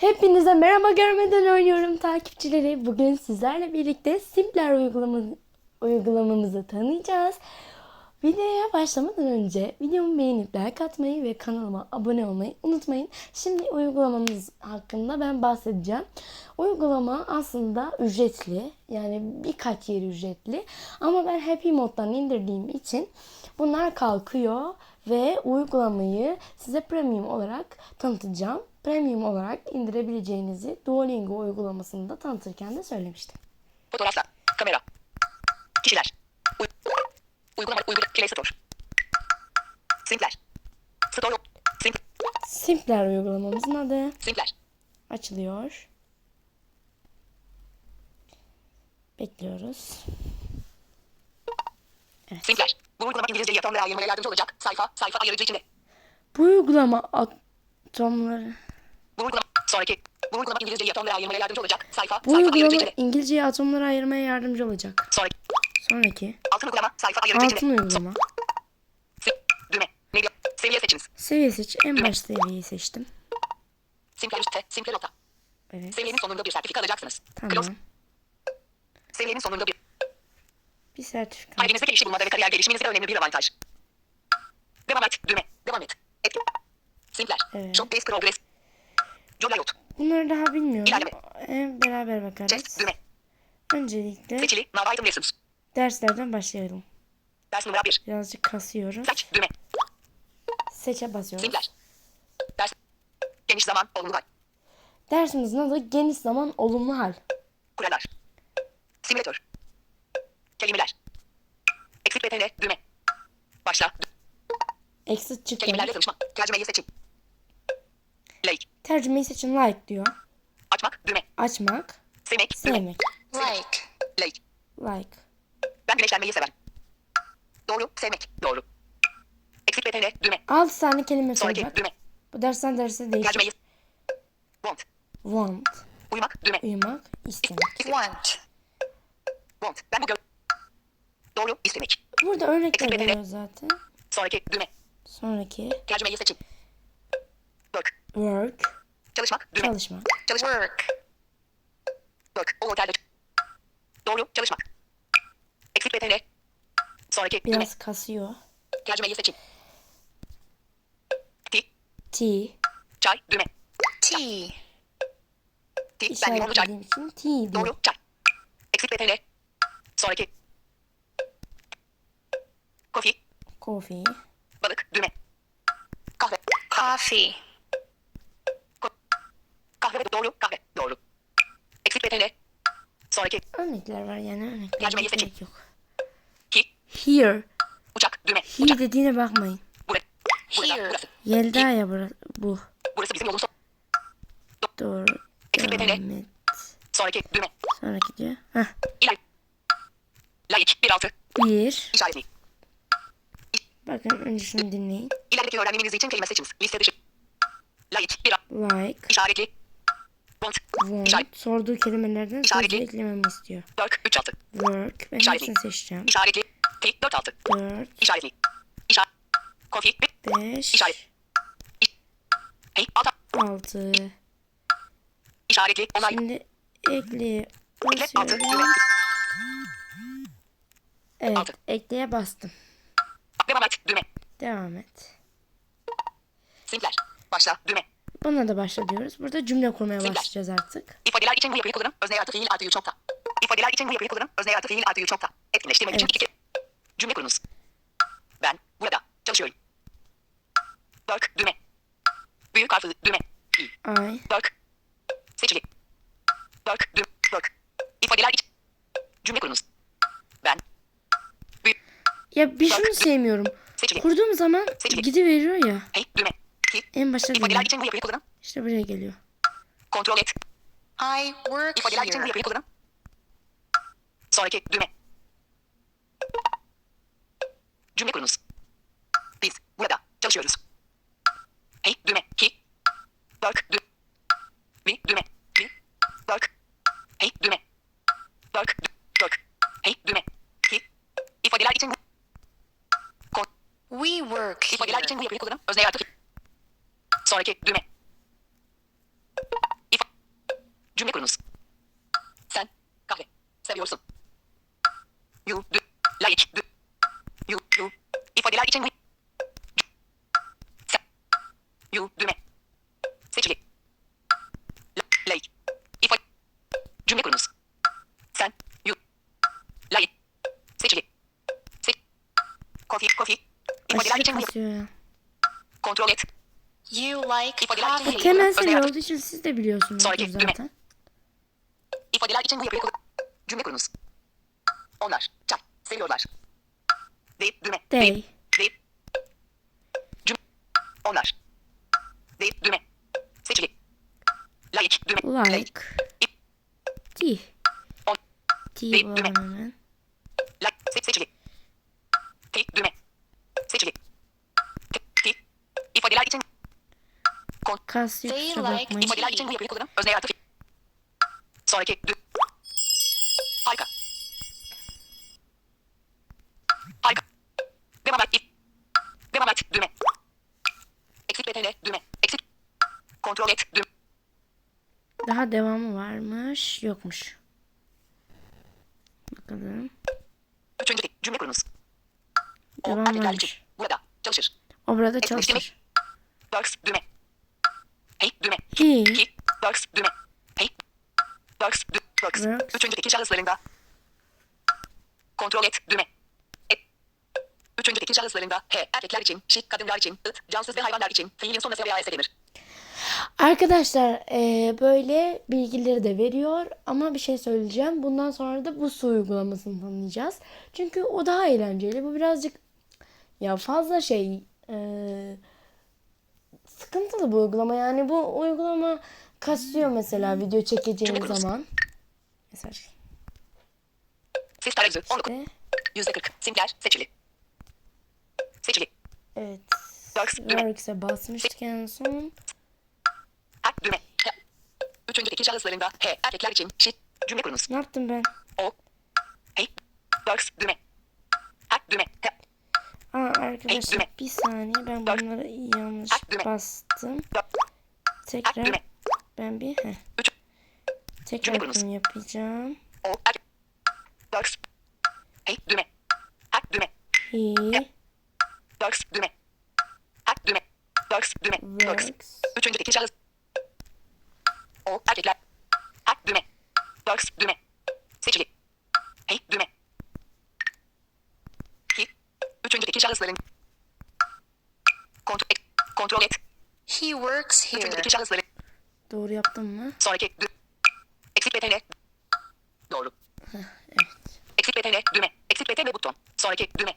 Hepinize merhaba görmeden oynuyorum takipçileri. Bugün sizlerle birlikte Simpler uygulama, uygulamamızı tanıyacağız. Videoya başlamadan önce videomu beğenip like atmayı ve kanalıma abone olmayı unutmayın. Şimdi uygulamamız hakkında ben bahsedeceğim. Uygulama aslında ücretli. Yani birkaç yeri ücretli. Ama ben Happy Mod'dan indirdiğim için bunlar kalkıyor ve uygulamayı size premium olarak tanıtacağım. Premium olarak indirebileceğinizi Duolingo uygulamasında tanıtırken de söylemiştim. Fotoğraflar. Kamera. Kişiler. Uy uygulama. Uygulama. Play Store. Simpler. Store. Simp Simpler uygulamamızın adı Simpler. açılıyor. Bekliyoruz. Simpler. Bu uygulama İngilizce yapım ve ayırmaya yardımcı olacak. Sayfa. Sayfa ayırıcı içinde. Bu uygulama atomları Bu uygulama. Sonraki. Bu uygulama İngilizce yapım ve ayırmaya yardımcı olacak. Sayfa. bu sayfa ayırıcı içinde. İngilizceyi atomlara ayırmaya yardımcı olacak. Sonraki. Sonraki Altın uygulama. Sayfa ayırıcı altın içinde. uygulama. Sim düğme. Medya. Seviye seçiniz. Seviye seç. En baş seviyeyi seçtim. Simpler üstte. Simpler nokta. Evet. Seviyenin sonunda bir sertifika alacaksınız. Close. Tamam. Seviyenin sonunda bir. Bir sertifika. Kalbinizdeki işi bulmada ve kariyer gelişiminizde önemli bir avantaj. Devam et. Düğme. Devam et. Etki. Simpler. Evet. Shop Base Progress. Jolayot. Bunları daha bilmiyorum. İlerleme. Ee, beraber bakarız. Chest. Düğme. Öncelikle Seçili. Now item lessons. derslerden başlayalım. Ders numara 1. Birazcık kasıyoruz. Seç. Düğme. Seçe basıyoruz. Simpler. Ders. Geniş zaman. Olumlu hal. Dersimizin adı geniş zaman olumlu hal. Kurallar. Simülatör. Kelimeler. Exit BTN. Düğme. Başla. Exit çıktı. Kelimelerle tanışma. Tercümeyi seçin. Like. Tercümeyi seçin like diyor. Açmak. Düğme. Açmak. Sevmek. Sevmek. Like. Like. Like. Ben güneşlenmeyi severim. Doğru. Sevmek. Doğru. Exit BTN. Düğme. 6 tane kelime Sonraki. bak. Düğme. Bu dersten derse değişir. Tercümeyi. Want. Want. Uyumak. Düğme. Uyumak. istemek. Want. Want. Ben bu gö... Doğru. istemek. Burada örnekler veriyor zaten. Sonraki. Düğme. Sonraki. Tercümeyi seçin. Work. Work. Çalışmak. Düğme. Çalışmak. Çalışmak. Work. Work. O otelde. Doğru. Çalışmak. Exit BTN. Sonraki. Düğme. Biraz kasıyor. Tercümeyi seçin. Tea. Tea. Çay. Düğme. Tea. Tea. Ben limonlu çay. Diyor. Doğru. Çay. Exit BTN. Sonraki. Coffee. Coffee. Balık. Düğme. Kahve. Coffee. Kahve. Doğru. Kahve. Doğru. Exit BTN. Sonraki. Örnekler var yani örnekler. Tercümeyi seçin. yok. Ki. Here. Uçak. Düğme. Here Uçak. dediğine bakmayın. Burası. Here. Burası. Yelda ya burası, bu. Burası bizim sonu. Doğru. Devam BTN. et. Sonraki. Düğme. Sonraki diyor. Heh. İler. Layık. 1.6. Bir. İşaretli. Bakın önce şunu dinleyin. İlerideki öğrenmeniz için kelime seçiniz. Liste dışı. Layık. 1. Like. İşaretli. Want. Want. Sorduğu kelimelerden sözü eklememi istiyor. Work. 3 6. Work. Ben hepsini seçeceğim. İşaretli. T. 4 6. Dört. İşaretli. İşaret. Coffee. Bir. Beş. İşaret. Hey. 6. Altı. İşaretli. Onay. Şimdi ekleye Ekle. 6. basıyorum. Düğme. Evet. Ekleye bastım. Devam et. Düğme. Devam et. Simpler. Başla. Düğme. Buna da başla diyoruz. Burada cümle kurmaya Simpler. başlayacağız artık. İfadeler için bu yapıyı kullanın. Özne artı fiil artı yu çokta. İfadeler için bu yapıyı kullanın. Özne artı fiil artı yu çokta. Etkinleştirmek için Evet. iki kere. Cümle kurunuz. Ben burada çalışıyorum. Work. Düğme. Büyük harfli düğme. I. Work. Seçili. Work. Düğme. Work. İfadeler için. Cümle kurunuz. Ya bir şunu sevmiyorum. Kurduğum zaman gidiveriyor ya. En başta İfadeler için bu yapıyı kullanın. İşte buraya geliyor. Kontrol et. I work İfadeler için bu here. yapıyı kullanın. Sonraki düğme. Cümle kurunuz. Biz burada çalışıyoruz. Hey düğme ki. Work düğme. We düğme. We work. Hey düğme. Work. dü- Work. Hey düğme. Ki. İfadeler için bu. Kon- We work İfadeler here. için bu yapıyı kullanın. Özne artı. Sonraki düğme. Cümle kurunuz. Sen kahve seviyorsun. You do like do. You you ifadeler için mi? Sen you düğme. Seçili. Like ifade cümle kurunuz. Sen you like seçili. Seç Coffee coffee ifadeler için kasıyor. Kontrol et. You like İfadeler için coffee. Temel seviye yardım. olduğu için siz de biliyorsunuz Sonraki düğme. zaten. İfadeler için bu kullan. Cümle kurunuz. Onlar çay seviyorlar. Deyip düğme. They. Deyip. Deyip. Cümle. Onlar. Deyip düğme. Seçili. Like düğme. Like. İp. Tea. On. Tea Deyip düğme. hemen. Like se seçili. Teyip düğme. Seçili. Te teyip. İfadeler için. Kon. Kas yok like bakmayın. İfadeler için bu yapıyı kullanın. Özne yaratı. Sonraki dü. Harika. Devam et. Devam et. Düğme. Eksik BTN. Düğme. Eksik. Kontrol et. Düğme. Daha devamı varmış. Yokmuş. Bakalım. Üçüncü. Cümle kurunuz. O Devam varmış. Burada. Çalışır. O burada çalışır. Works. Düğme. Hey. Düğme. He. He. Works. Düğme. Hey. Works. Works. Üçüncü tekil şahıslarında. Kontrol et. Düğme. Tekil şahıslarında. He. Erkekler için. Şi. Kadınlar için. It. Cansız ve hayvanlar için. Fiilin sonrası veya gelir. Arkadaşlar eee, böyle bilgileri de veriyor ama bir şey söyleyeceğim. Bundan sonra da bu su uygulamasını tanıyacağız. Çünkü o daha eğlenceli. Bu birazcık ya fazla şey eee, sıkıntılı bu uygulama. Yani bu uygulama kasıyor mesela video çekeceğiniz zaman. Mesela Ses tarayüzü. 19. işte, Yüzde 40. Simgeler. Seçili. Seçili. Evet. Works'e basmıştık en son. Ha. Düğme. Üçüncü tekil şahıslarında. He. Erkekler için. Şi. Cümle kurunuz. Ne yaptım ben? O. Hey. Works. Düğme. Ha. Düğme. He. Aa arkadaşlar düğme. bir saniye ben bunları yanlış bastım. Ha. Tekrar ben bir heh. Üç. Tekrar bunu yapacağım. O. Works. Hey. Düğme. Ha. Düğme. He Works. Düğme. Works. Üçüncü tekil şahıs. O. Erkekler. Ha. Düğme. Works. Düğme. Seçili. Hey. Düğme. He. Üçüncü tekil şahısların. Kontrol et. Kontrol et. He works Üçüncü here. tekil şahısların. Doğru yaptım mı? Sonraki. Eksik BTN. Doğru. Evet. Eksik BTN düğme. Eksik BTN buton. Sonraki düğme.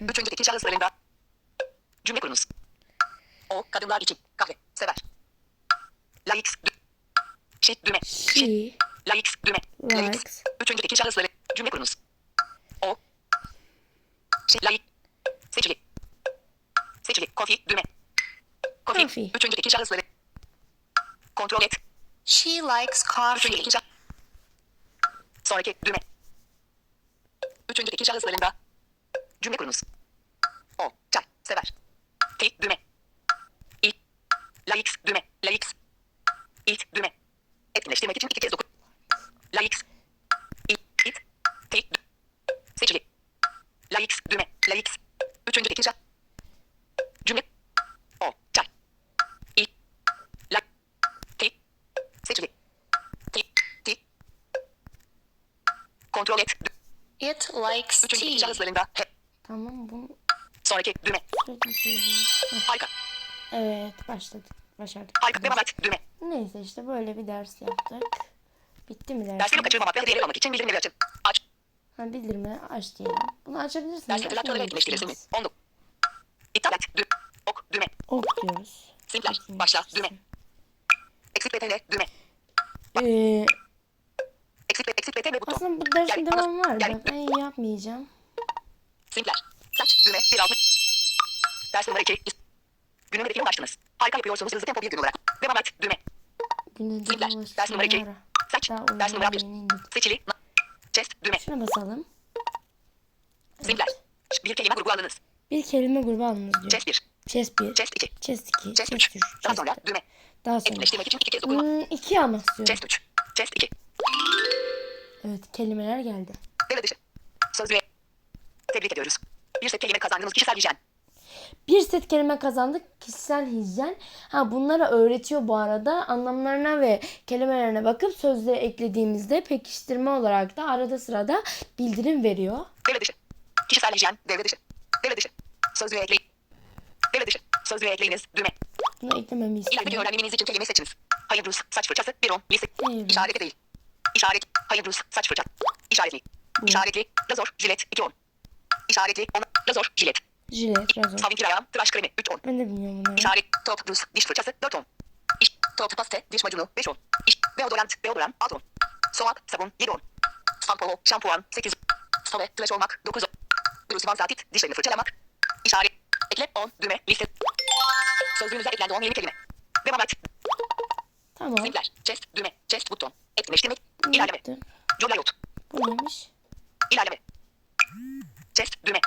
Üçüncü tekil şahıslarında. Cümle kurunuz. O kadınlar için kahve sever. Likes dü. Shit düğme. She Likes düğme. Likes. likes Üçüncü tekil şahısları. Cümle kurunuz. O. Shit like. Seçili. Seçili. Coffee düğme. Coffee. Coffee. Üçüncü tekil şahısları. Kontrol et. She likes Üçüncü coffee. tekil şah- Sonraki düğme. Üçüncü tekil şahıslarında. Cümle kurunuz. O. Çay. Sever. Tek düğme. İ. Likes düğme. Likes. It düğme. Etkinleştirmek için iki kez dokun. Likes. It. It. Tek dü- Seçili. Likes düğme. Likes. Üçüncü tekil şah- Cümle. O. Çay. İ. Like. Tek. Seçili. Tek. Tek. Kontrol et. It likes Üçüncü şahıslarında. He. Tamam bunu Sonraki düğme. Heh, Harika. Evet başladık. Başardık. Harika. Devam et. Düğme. Neyse işte böyle bir ders yaptık. Bitti mi Dersleri ders? kaçırmamak ve hediyeleri almak için bildirimleri açın. Aç. Ha, bildirimi aç diyelim. Bunu açabilirsiniz. Dersleri platformlara etkileştirilsin mi? 19. İptal et. Dü. Ok. Düğme. Ok diyoruz. Simpler. Başla. Düğme. Eksik BTN. Düğme. Ee, Eksik ve eksik BTN buton. Aslında bu dersin Gel, devamı var da ben yapmayacağım. Simpler. Saç. Düğme. Bir altı. Ders numara 2. Günün hedefine ulaştınız. Harika yapıyorsunuz. Hızlı tempo bir gün olarak. Devam et. Düğme. Güne Simpler. de Ders numara 2. Saç. Ders numara 1. uygulamayı indirdim. Seçili. Chest. Düğme. Şuna basalım. Simpler. Bir kelime grubu alınız. Bir kelime grubu alınız diyor. Chest 1. Chest 1, Chest 2. chest 2, Chest chest 3. 3, Daha sonra düğme. Daha sonra. Etkinleştirmek için iki kez dokunma. Hmm, iki yapmak istiyorum. Chest 3. Chest 2. Evet kelimeler geldi. Devre dışı. Sözlüğe. Tebrik ediyoruz. Bir set kelime kazandınız kişisel hijyen. Bir set kelime kazandık. Kişisel hijyen. Ha bunları öğretiyor bu arada. Anlamlarına ve kelimelerine bakıp sözlüğe eklediğimizde pekiştirme olarak da arada sırada bildirim veriyor. Devre dışı. Kişisel hijyen. Devre dışı. Devre dışı. Sözlüğe ekleyin. Devre dışı. Sözlüğe ekleyiniz. Düğme. Bunu eklememi istiyorum. öğrenmeniz için kelime seçiniz. Hayır Rus. Saç fırçası. Bir on. Lise. Hayır. İşareti değil. İşaret. Hayır Rus. Saç fırçası. İşaretli. İşaretli. Lazor. Jilet. 2 on. İşaretli. On. Lazor. Jilet. Jilet, razor. Savin kiraya. Tıraş kremi. 3 on. Ben de bilmiyorum bunları. İşaret. Top. Rus. Diş fırçası. 4 on. İş. Top. Paste. Diş macunu. 5 on. İş. Deodorant. Deodorant. 6 on. Soğuk. Sabun. 7 on. Shampoo. Şampuan. 8. Stove. Tıraş olmak. 9 on. Rus vansatit. Dişlerini fırçalamak. İşaret. Ekle. 10. Düğme. Liste. Sözlüğünüze eklendi 10 yeni kelime. Devam et. Tamam. Simpler. Chest. Düğme. Chest. Buton. Etkinleştirmek. İlerleme. Yaptım. Jolayot. Bu neymiş? İlerleme. Chest. Düğme.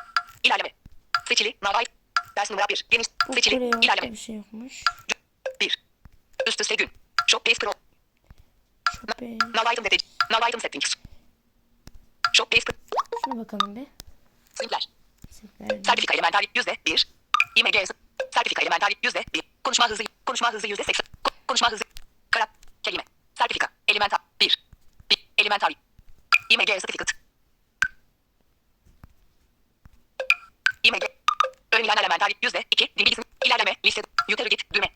İlerleme. Seçili. Navay. Ders numara 1. Geniş. Bu Seçili. İlerleme. bir şey yokmuş. 1. Üst üste gün. Shop base pro. Now item detect. Now item settings. Shop base pro. Şuna bakalım bir. Simpler. Simpler. Sertifika elementari yüzde bir. IMG. Sertifika elementari yüzde bir. Konuşma hızı. Konuşma hızı yüzde seksen. Ko- Konuşma hızı. Kelime. Sertifika. Elementar. Bir. Bir. Elementari. IMG certificate. IMG. Öğrenilen elementari yüzde iki. Dil bilgisi. İlerleme. Liste. Yukarı git. Düğme.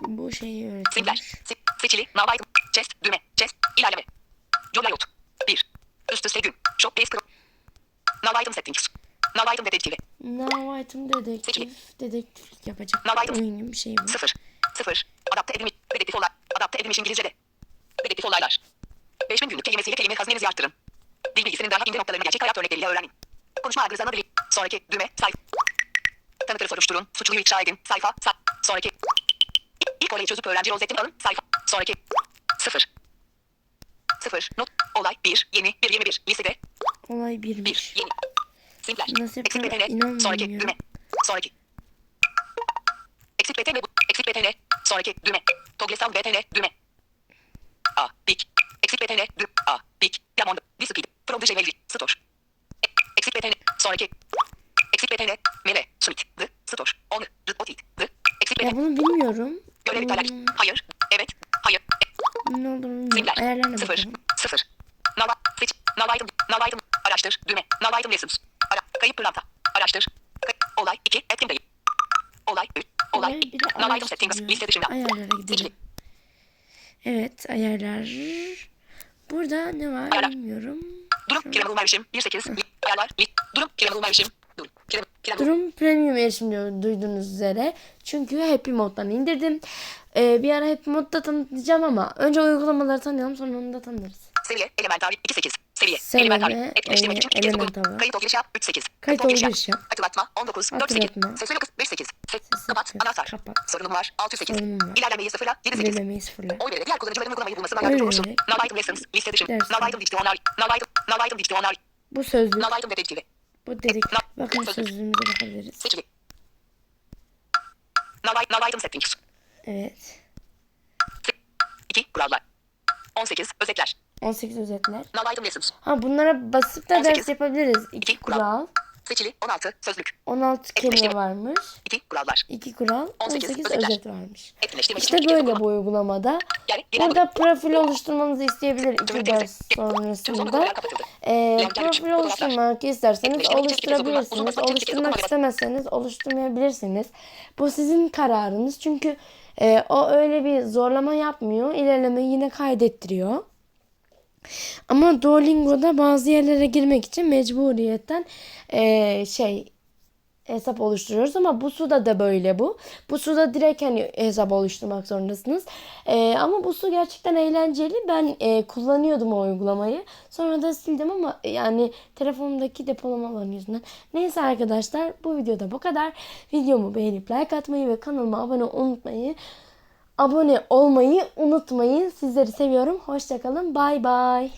Bu şeyi Simpler. öğretiyormuş. Se- seçili. Now item. Chest. Düğme. Chest. İlerleme. Jolayot. Bir. Üst üste gün. Shop base pro. Now item settings. Now item dedektifi. Now item dedektif. Dedektiflik yapacak. Now item. Oyun gibi bir şey bu. Sıfır. Sıfır. Adapte edilmiş. Dedektif olay. Adapte edilmiş İngilizce'de. Dedektif olaylar. 5000 günlük kelimesiyle kelime hazinenizi arttırın. Dil bilgisinin daha ince noktalarını gerçek hayat örnekleriyle öğrenin. Konuşma algınızı ana dili. Sonraki düğme sayfa. Tanıtır soruşturun. Suçluyu ifşa edin. Sayfa. Sa Sonraki. İlk, olayı çözüp öğrenci rozetini alın. Sayfa. Sonraki. Sıfır. Sıfır. Not. Olay. Bir. Yeni. Bir. Yeni bir. Listede. Olay Bir. birmiş. Yeni. Simpler. Nasıl Eksik? BTN. Sonraki ya. düğme. Sonraki. Eksik BTN. Eksik BTN. Sonraki düğme. Toglesal BTN. Düğme. A. Pik. Eksik BTN. Düğme. A. Pik. Diamond. Discipline. From the Gmail. Store. Eksik BTN. Sonraki. Eksik BTN. Mele. Suite. The. Store. On. The. Otit. The. Eksik Ya BTN. bunu bilmiyorum. Görev iptaller. Hmm, Hayır. Evet. Hayır. Ne olur bilmiyorum. Ayarlarına Sıfır. Sıfır. Nava. Seç. Nava item. Nava item. Araştır. Düğme. Nava item lessons. Ara. Kayıp pırlanta. Araştır. Olay 2. Etkin değil. Olay 3. Olay Olay 2. bir de Nava item settings. Liste dışında. Ayarlara gidelim. Evet ayarlar. Burada ne var Ayarlar. bilmiyorum. Durum. Kelime bulma erişim. 1.8. Li- Ayarlar. Durum. Kelime bulma erişim. Durum. Durum premium erişim diyor duyduğunuz üzere. Çünkü Happy Mode'dan indirdim. Ee, bir ara Happy Mode'da tanıtacağım ama önce uygulamaları tanıyalım sonra onu da tanırız. Seviye. Elementari. 2.8. Seviye. Seviye, Elementari. Etkileştirmek için 2 kez. Kayıt ol giriş yap. 3.8. Kayıt ol giriş yap. Hatırlatma. 19. 4.8. Hatırlatma. Sesli yok. 5.8. Kapat. 6.8. Sorunum var. İlerlemeyi sıfırla. 7.8. İlerlemeyi sıfırla. Oy vererek diğer kullanıcıların uygulamayı bulmasına yardımcı olursun. Now item lessons. Liste dışı. Now item dictionary. Now item. Now item dictionary. Bu sözlük. Now item dedektifi. Bu dedik. Bakın sözlüğümüze bakabiliriz. Seçili. Now, item settings. Evet. 2. Kurallar. 18. Özetler. 18 özetler. Now item lessons. Ha bunlara basıp da 18. ders yapabiliriz. 2 İki kural. kural. Seçili. 16. Sözlük. 16 kelime varmış. 2. Kurallar. 2 kural. 18 18 özetler. özet varmış. İşte böyle bu uygulamada. Yani Burada profil oluşturmanızı isteyebilir Tüm 2 ders sonrasında. Diğer profil oluşturmak isterseniz oluşturabilirsiniz. Oluşturmak istemezseniz oluşturmayabilirsiniz. Bu sizin kararınız. Çünkü e, o öyle bir zorlama yapmıyor. İlerleme yine kaydettiriyor. Ama Duolingo'da bazı yerlere girmek için mecburiyetten e, şey hesap oluşturuyoruz ama bu suda da böyle bu. Bu suda direkt hani hesap oluşturmak zorundasınız. Ee, ama bu su gerçekten eğlenceli. Ben e, kullanıyordum o uygulamayı. Sonra da sildim ama yani telefonumdaki depolama yüzünden. Neyse arkadaşlar bu videoda bu kadar. Videomu beğenip like atmayı ve kanalıma abone unutmayı abone olmayı unutmayın. Sizleri seviyorum. Hoşçakalın. Bay bay.